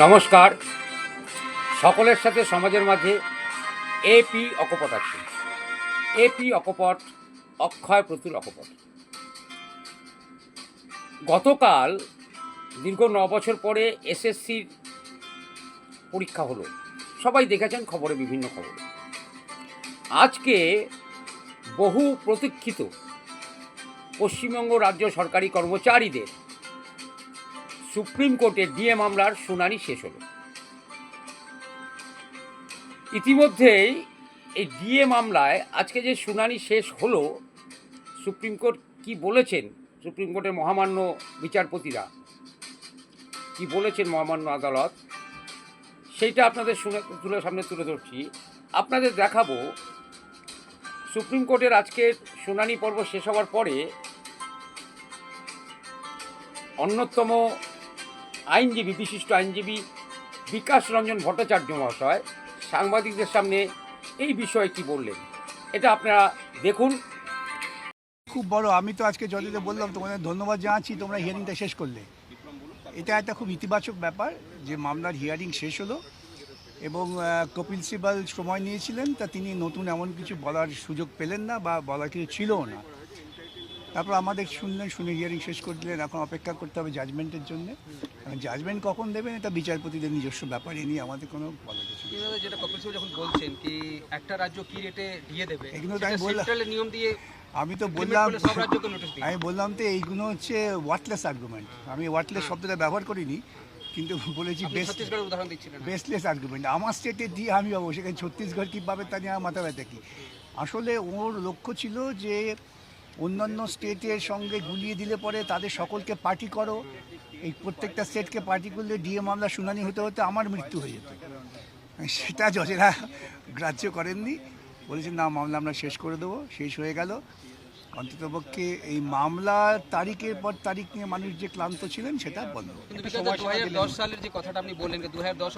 নমস্কার। সকলের সাথে সমাজের মাঝে এপি অকপট আছে। এপি অকপট, অক্ষয় প্রতুল অকপট। গতকাল, দীর্ঘ ন বছর পরে এসএসসির পরীক্ষা হলো। সবাই দেখেছেন খবরে বিভিন্ন খবরে। আজকে বহু প্রতীক্ষিত পশ্চিমবঙ্গ রাজ্য সরকারি কর্মচারীদের সুপ্রিম কোর্টে ডিএ মামলার শুনানি শেষ হল। ইতিমধ্যেই এই ডিএ মামলায় আজকে যে শুনানি শেষ হলো, সুপ্রিম কোর্ট কি বলেছেন? সুপ্রিম কোর্টের মহামান্য বিচারপতিরা কি বলেছেন মহামান্য আদালত? সেইটা আপনাদের শুনে তুলে সামনে তুলে ধরছি। আপনাদের দেখাবো, সুপ্রিম কোর্টের আজকের শুনানি পর্ব শেষ হওয়ার পরে অন্যতম আইনজীবী, বিশিষ্ট আইনজীবী বিকাশ রঞ্জন ভট্টাচার্য মহাশয় সাংবাদিকদের সামনে এই বিষয়ে কি বললেন? এটা আপনারা দেখুন। খুব বড়, আমি তো আজকে যদিতে বললাম, তোমাদের ধন্যবাদ জানাচ্ছি, তোমরা হিয়ারিংটা শেষ করলে। এটা একটা খুব ইতিবাচক ব্যাপার যে মামলার হিয়ারিং শেষ হলো এবং কপিল সিবাল সময় নিয়েছিলেন, তা তিনি নতুন এমন কিছু বলার সুযোগ পেলেন না বা বলার কিছু ছিলও না। তারপর আমাদের শুনলেন শুনে হিয়ারিং শেষ করে দিলেন এখন অপেক্ষা করতে হবে জাজমেন্টের জন্য। জাজমেন্ট কখন দেবেন এটা বিচারপতিদের নিজস্ব ব্যাপার এ নিয়ে আমাদের কোনো বলার কিছু যেটা কপিল যখন বলছেন কি একটা রাজ্য কি রেটে দিয়ে দেবে এগুলো বললাম। নিয়ম দিয়ে আমি তো বললাম আমি বললাম তো এইগুলো হচ্ছে ওয়ার্টলেস আর্গুমেন্ট আমি ওয়ার্টলেস শব্দটা ব্যবহার করিনি কিন্তু বলেছি বেসলেস আর্গুমেন্ট আমার স্টেটে দিয়ে আমি পাবো সেখানে ছত্তিশগড় কী পাবে তা নিয়ে আমার মাথা ব্যথা কি? আসলে ওর লক্ষ্য ছিল যে অন্যান্য স্টেটের সঙ্গে গুলিয়ে দিলে পরে তাদের সকলকে পার্টি করো। এই প্রত্যেকটা স্টেটকে পার্টি করলে ডিএ মামলা শুনানি হতে হতে আমার মৃত্যু হয়ে যেত। সেটা জজেরা গ্রাহ্য করেননি। বলেছেন না মামলা আমরা শেষ করে দেবো। শেষ হয়ে গেল। অন্ততপক্ষে এই মামলার তারিখের পর তারিখ নিয়ে মানুষ যে ক্লান্ত ছিলেন সেটা বন্ধ। সালের যে কথাটা আপনি বললেন দু হাজার দশ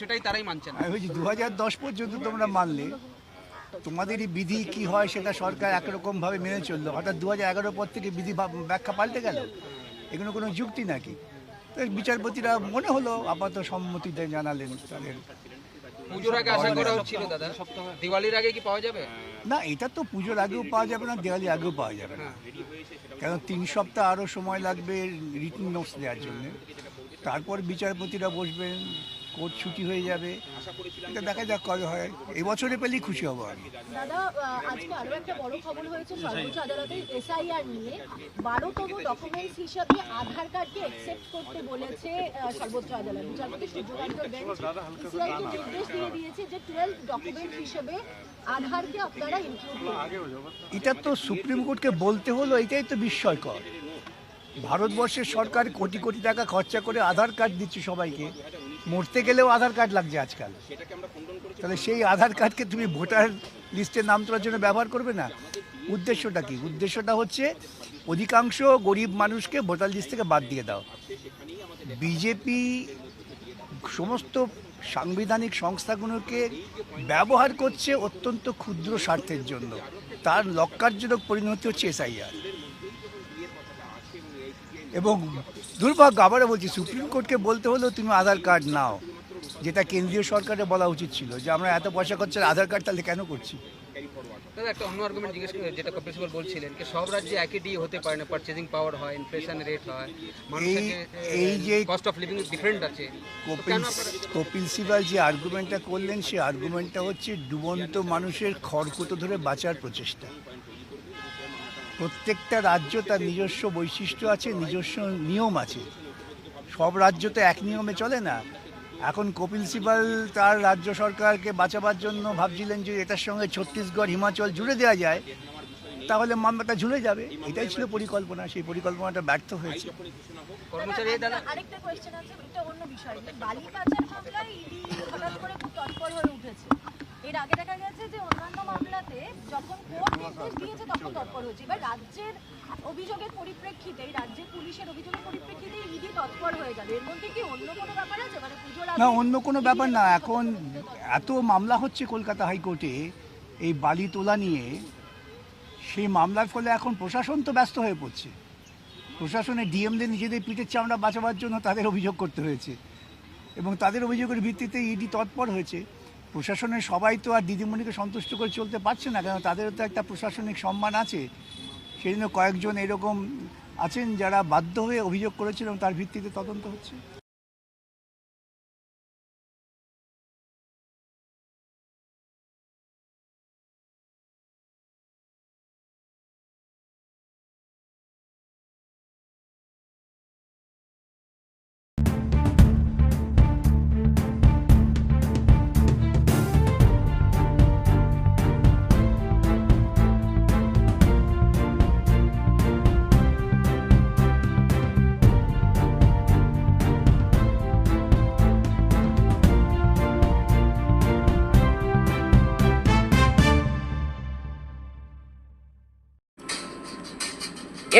সেটাই তারাই আমি বলছি দু হাজার দশ পর্যন্ত তোমরা মানলে। তোমাদেরই বিধি কি হয় সেটা সরকার একরকমভাবে মেনে চলল। হঠাৎ দু হাজার এগারো পর থেকে বিধি ব্যাখ্যা পাল্টে গেল। এগুলো কোনো যুক্তি নাকি? তো বিচারপতিরা মনে হলো আপাতত সম্মতিতে জানালেন তাদের। পুজোর আগে আশা করা হচ্ছিল দাদা? দিওয়ালির আগে কি পাওয়া যাবে? না এটা তো পুজোর আগেও পাওয়া যাবে না দেওয়ালি আগেও পাওয়া যাবে না। কেন তিন সপ্তাহ আরও সময় লাগবে রিটার্ন নোটস দেওয়ার জন্য। তারপর বিচারপতিরা বসবেন। কোর্ট ছুটি হয়ে যাবে। এটা দেখা যাক কবে হয়। এবছরে পেলেই খুশি হব আমি। দাদা আহ, আজকে আরও একটা বড় খবর হয়েছে সর্বোচ্চ আদালতে এসআইআর নিয়ে। বারোতম ডকুমেন্টস হিসাবে আধার কার্ডকে একসেপ্ট করতে বলেছে সর্বোচ্চ আদালত। বিচারপতি সূর্যকান্ত বেঞ্চ সিআইকে নির্দেশ দিয়ে দিয়েছে যে টুয়েলভ ডকুমেন্ট হিসেবে আধারকে আপনারা ইনক্লুড করুন। এটা তো সুপ্রিম কোর্টকে বলতে হলো এটাই তো বিস্ময়কর। ভারতবর্ষের সরকার কোটি কোটি টাকা খরচা করে আধার কার্ড দিচ্ছে সবাইকে। মরতে গেলেও আধার কার্ড লাগছে আজকাল। তাহলে সেই আধার কার্ডকে তুমি ভোটার লিস্টে নাম তোলার জন্য ব্যবহার করবে না? উদ্দেশ্যটা কি? উদ্দেশ্যটা হচ্ছে অধিকাংশ গরিব মানুষকে ভোটার লিস্ট থেকে বাদ দিয়ে দাও। বিজেপি সমস্ত সাংবিধানিক সংস্থাগুলোকে ব্যবহার করছে অত্যন্ত ক্ষুদ্র স্বার্থের জন্য। তার লক্ষ্যার্জনক পরিণতি হচ্ছে এসআইআর। এবং দুর্ভাগ্য আবারও বলছি সুপ্রিম কোর্টকে বলতে হলেও তুমি আধার কার্ড নাও যেটা কেন্দ্রীয় সরকারের বলা উচিত ছিল যে আমরা এত পয়সা খরচা আধার কার্ড তাহলে কেন করছি? দাদা একটা অন্য আর্গুমেন্ট জিজ্ঞেস যেটা কপিল সিবাল বলছিলেন কি সব রাজ্যে একই ডি হতে পারে না পারচেজিং পাওয়ার হয় ইনফ্লেশন রেট হয় এই- এই যে- কস্ট অফ লিভিং ডিফারেন্ট আছে কপিল সিবাল যে আর্গুমেন্টটা করলেন সেই আর্গুমেন্টটা হচ্ছে ডুবন্ত মানুষের খড়কুটো ধরে বাঁচার প্রচেষ্টা। প্রত্যেকটা রাজ্য তার নিজস্ব বৈশিষ্ট্য আছে নিজস্ব নিয়ম আছে। সব রাজ্য তো এক নিয়মে চলে না। এখন কপিল সিবাল তার রাজ্য সরকারকে বাঁচাবার জন্য ভাবছিলেন যে এটার সঙ্গে ছত্তিশগড় হিমাচল জুড়ে দেওয়া যায় তাহলে মামলাটা ঝুলে যাবে। এটাই ছিল পরিকল্পনা সেই পরিকল্পনাটা ব্যর্থ হয়েছে। আরেকটা কোয়েশ্চেন আছে এটা অন্য বিষয়। বালি পাচার মামলায় ইডি হঠাৎ করে খুব তৎপর হয়ে উঠেছে। এর আগে দেখা গেছে যে অন্যান্য মামলাতে যখন কোর্ট নির্দেশ দিয়েছে তখন তৎপর হয়েছে। এবার রাজ্যের অভিযোগের পরিপ্রেক্ষিতে রাজ্যের পুলিশের অভিযোগের পরিপ্রেক্ষিতে ইডি তৎপর হয়ে গেল এর মধ্যে কি অন্য কোনো ব্যাপার আছে? মানে পুজোর না অন্য কোনো ব্যাপার না। এখন এত মামলা হচ্ছে কলকাতা হাইকোর্টে এই বালি তোলা নিয়ে সেই মামলার ফলে এখন প্রশাসন তো ব্যস্ত হয়ে পড়ছে। প্রশাসনের ডিএমদের নিজেদের পিঠের চামড়া বাঁচাবার জন্য তাদের অভিযোগ করতে হয়েছে। এবং তাদের অভিযোগের ভিত্তিতে ইডি তৎপর হয়েছে। প্রশাসনের সবাই তো আর দিদিমণিকে সন্তুষ্ট করে চলতে পারছে না, কেন তাদেরও তো একটা প্রশাসনিক সম্মান আছে। সেই জন্য কয়েকজন এরকম আছেন যারা বাধ্য হয়ে অভিযোগ করেছিলেন তার ভিত্তিতে তদন্ত হচ্ছে।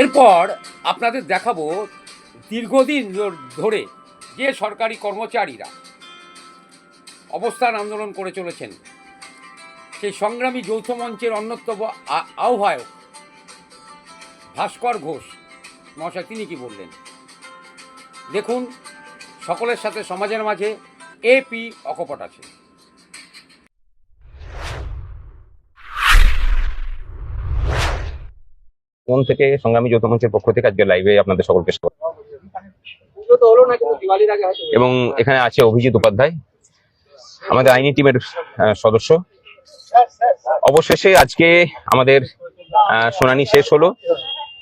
এরপর আপনাদের দেখাবো দীর্ঘদিন ধরে যে সরকারি কর্মচারীরা অবস্থান আন্দোলন করে চলেছেন, সেই সংগ্রামী যৌথ মঞ্চের অন্যতম আহ্বায়ক ভাস্কর ঘোষ। মহাশয়, তিনি কি বললেন? দেখুন, সকলের সাথে সমাজের মাঝে এপি অকপট আছে। কোন থেকে সংগ্রামী যৌথ মঞ্চের পক্ষ থেকে আজকে লাইভে আপনাদের সকলকে স্বাগত। এবং এখানে আছে অভিজিৎ উপাধ্যায়, আমাদের আইনি টিমের সদস্য। অবশেষে আজকে আমাদের শুনানি শেষ হলো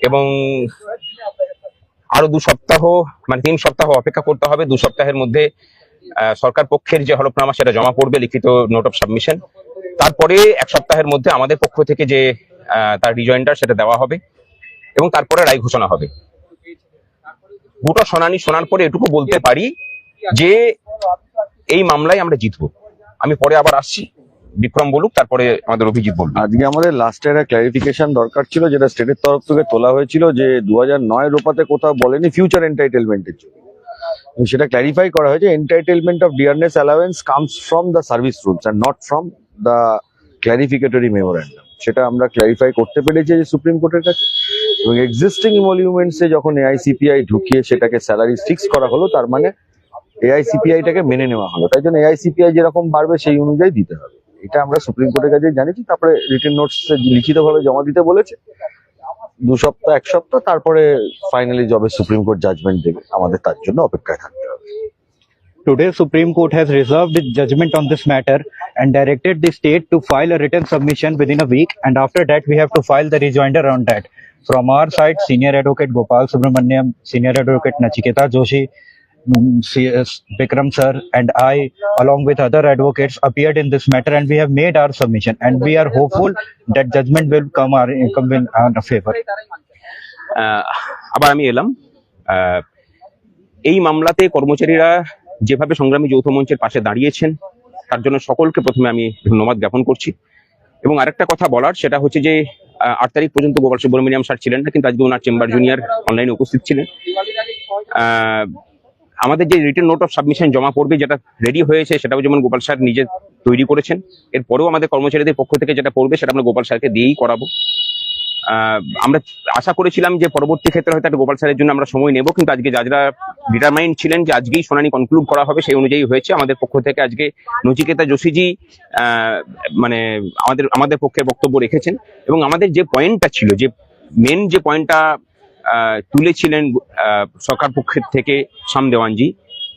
এবং আরও দু সপ্তাহ মানে তিন সপ্তাহ অপেক্ষা করতে হবে। দু সপ্তাহের মধ্যে সরকার পক্ষের যে হলফনামা সেটা জমা পড়বে, লিখিত নোট অফ সাবমিশন তারপরে এক সপ্তাহের মধ্যে আমাদের পক্ষ থেকে যে তার রিজয়েন্ডার সেটা দেওয়া হবে। এবং তারপরে রায় ঘোষণা হবে। গোটা শোনানি শোনার পরে এটুকু বলতে পারি যে এই মামলায় আমরা জিতবো। আমি পরে আবার আসছি, বিক্রম বলুক, তারপরে আমাদের অভিজিৎ বলবে। আজকে আমাদের লাস্টে একটা ক্লারিফিকেশন দরকার ছিল যেটা স্টেটের তরফ থেকে তোলা হয়েছিল যে দু হাজার নয় রোপাতে কোথাও বলেনি ফিউচার এন্টাইটেলমেন্টের জন্য। সেটা ক্লারিফাই করা হয়েছে entitlement of dearness allowance comes from the service rules and not from the clarificatory memorandum সেটা আমরা ক্লারিফাই করতে পেরেছি যে সুপ্রিম কোর্টের কাছে। এবং এক্সিস্টিং ইমলিউমেন্টসে যখন এআইসিপিআই ঢুকিয়ে সেটাকে স্যালারি ফিক্স করা হলো, তার মানে এআইসিপিআইটাকে মেনে নেওয়া হলো। তাই জন্য এআইসিপিআই যেরকম বাড়বে সেই অনুযায়ী দিতে হবে। এটা আমরা সুপ্রিম কোর্টের কাছে জানিয়েছি, তারপরে রিটেন নোটস লিখিতভাবে জমা দিতে বলেছে। দু সপ্তাহ, এক সপ্তাহ, তারপরে ফাইনালি যবে সুপ্রিম কোর্ট জাজমেন্ট দেবে। আমাদের তার জন্য অপেক্ষায় থাকতে হবে। Supreme Court has reserved its judgment on this matter and directed the state to file a written submission within a week. And after that, we have to file the rejoinder on that. From our side, Senior Advocate Gopal Subramaniam, Senior Advocate Nachiketa Joshi, mm, CS Vikram sir, and I, along with other advocates, appeared in this matter, and we have made our submission. And we are hopeful that judgment will come our come in our favor. আহ, আবার আমি এলাম আহ, এই মামলাতে কর্মচারীরা যেভাবে সংগ্রামী যৌথ মঞ্চের পাশে দাঁড়িয়েছেন তার জন্য সকলকে প্রথমে আমি ধন্যবাদ জ্ঞাপন করছি। এবং আরেকটা কথা বলার সেটা হচ্ছে যে আট তারিখ পর্যন্ত গোপাল সুব্রমণিয়াম স্যার ছিলেন না কিন্তু আজকে ওনার চেম্বার জুনিয়র অনলাইনে উপস্থিত ছিলেন। আহ, আমাদের যে রিটেন নোট অফ সাবমিশন জমা পড়বে যেটা রেডি হয়েছে সেটাও যেমন গোপাল স্যার নিজে তৈরি করেছেন এরপরেও আমাদের কর্মচারীদের পক্ষ থেকে যেটা পড়বে সেটা আমরা গোপাল স্যারকে দিয়েই করাবো। আমরা আশা করেছিলাম যে পরবর্তী ক্ষেত্রে হয়তো একটা গোপাল স্যারের জন্য আমরা সময় নেব, কিন্তু আজকে যারা ডিটারমাইন্ড ছিলেন যে আজকেই শুনানি কনক্লুড করা হবে সেই অনুযায়ী হয়েছে। আমাদের পক্ষ থেকে আজকে নচিকেতা যোশীজি মানে আমাদের আমাদের পক্ষে বক্তব্য রেখেছেন এবং আমাদের যে পয়েন্টটা ছিল, যে মেন যে পয়েন্টটা তুলেছিলেন সরকার পক্ষের থেকে শাম দেওয়ানজি,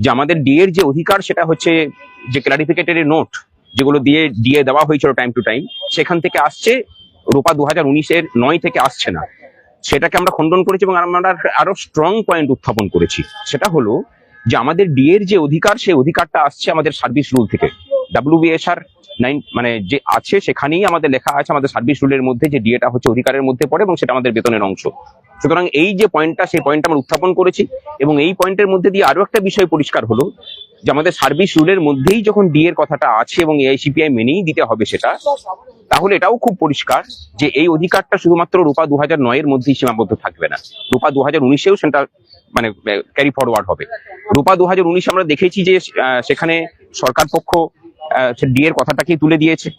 যে আমাদের ডিএর যে অধিকার সেটা হচ্ছে যে ক্লারিফিকেটরি নোট যেগুলো দিয়ে দিয়ে দেওয়া হয়েছিল টাইম টু টাইম সেখান থেকে আসছে রূপা দু হাজার উনিশের নয় থেকে আসছে না। সেটাকে আমরা খণ্ডন করেছি এবং আমরা আরও স্ট্রং পয়েন্ট উত্থাপন করেছি। সেটা হলো যে আমাদের ডিএর যে অধিকার, সেই অধিকারটা আসছে আমাদের সার্ভিস রুল থেকে। ডাব্লিউবিএসআর নাইন মানে যে আছে সেখানেই আমাদের লেখা আছে, আমাদের সার্ভিস রুলের মধ্যে যে ডিএটা হচ্ছে অধিকারের মধ্যে পড়ে এবং সেটা আমাদের বেতনের অংশ। সুতরাং এই যে পয়েন্টটা সেই পয়েন্টটা আমরা উত্থাপন করেছি এবং এই পয়েন্টের মধ্যে দিয়ে আরও একটা বিষয় পরিষ্কার হলো যে আমাদের সার্ভিস রুলের মধ্যেই যখন ডি এর কথাটা আছে এবং এআইসিপিআই মেনেই দিতে হবে সেটা, তাহলে এটাও খুব পরিষ্কার যে এই অধিকারটা শুধুমাত্র রূপা দু হাজার নয়ের মধ্যেই সীমাবদ্ধ থাকবে না। রূপা দু হাজার উনিশেও সেটা মানে ক্যারি ফরওয়ার্ড হবে। রূপা দু হাজার উনিশে আমরা দেখেছি যে সেখানে সরকার পক্ষ ডি এর কথাটাকেই তুলে দিয়েছে।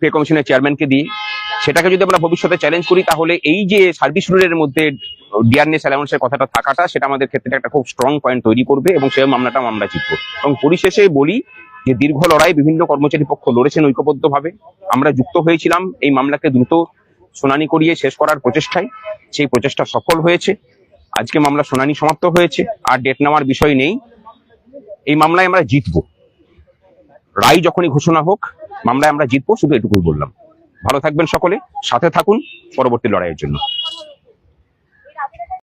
পে কমিশনের চেয়ারম্যানকে দিয়ে। সেটাকে যদি আমরা ভবিষ্যতে চ্যালেঞ্জ করি, তাহলে এই যে সার্ভিস রুলের মধ্যে ডিয়ারনেস অ্যালাউন্সের কথাটা থাকাটা, সেটা আমাদের ক্ষেত্রে একটা খুব স্ট্রং পয়েন্ট তৈরি করবে এবং সেই মামলাটা আমরা জিতবো। এবং পরিশেষে বলি যে দীর্ঘ লড়াই বিভিন্ন কর্মচারী পক্ষ লড়েছেন ঐক্যবদ্ধভাবে। আমরা যুক্ত হয়েছিলাম এই মামলাকে দ্রুত শুনানি করিয়ে শেষ করার প্রচেষ্টায়। সেই প্রচেষ্টা সফল হয়েছে। আজকে মামলা শুনানি সমাপ্ত হয়েছে। আর ডেট নেওয়ার বিষয় নেই। এই মামলায় আমরা জিতবো। রায় যখনই ঘোষণা হোক, মামলায় আমরা জিতবো, শুধু এটুকুই বললাম। ভালো থাকবেন সকলে সাথে থাকুন পরবর্তী লড়াইয়ের জন্য।